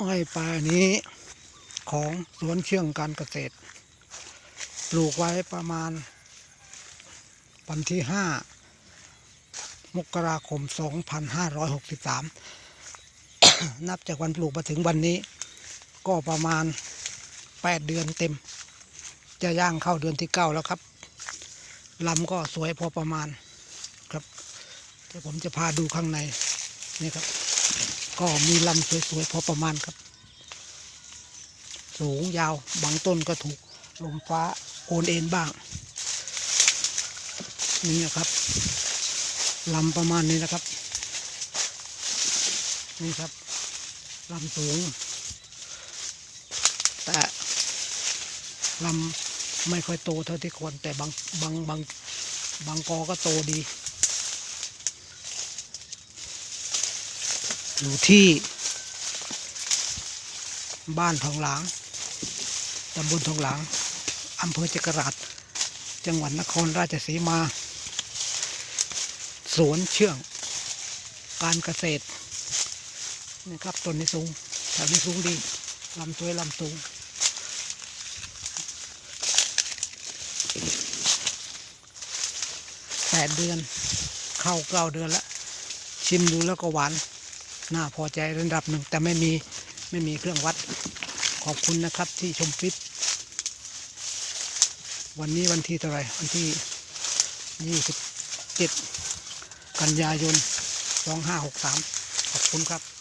อ้อยป่านี้ของสวนเชื่องการเกษตร ปลูกไว้ประมาณ วันที่ห้ามกราคม 2563 นับจากวันปลูกมาถึงวันนี้ ก็ประมาณ 8 เดือนเต็ม จะย่างเข้าเดือนที่ 9 แล้วครับลำก็สวยพอประมาณครับเดี๋ยวผมจะพาดูข้างในนี่ครับ ก็มีลำสวยๆพอประมาณครับ สูงยาวบางต้นก็ถูกลมฟ้าโอนเอ็นบ้าง นี่นะครับลำประมาณนี้นะครับ นี่ครับลำสูง แต่ลำไม่ค่อยโตเท่าที่ควรแต่บางบางบางบางกอก็โตดี อยู่ที่ บ้านทองหลางตำบลทองหลางอำเภอจักราชจังหวัดนครราชสีมา สวนเชื่อง การเกษตรนี่ครับต้นนี้สูงแถวนี้สูงดีลำสวยลำสูงแปดเดือน เข้าเก้าเดือนแล้ว ชิมดูแล้วก็หวาน น่าพอใจระดับหนึ่งแต่ไม่มีไม่มีเครื่องวัดขอบคุณนะครับที่ชมคลิป วันนี้วันที่เท่าไหร่วันที่ยี่สิบเจ็ดกันยายนสองห้าหกสามขอบคุณครับ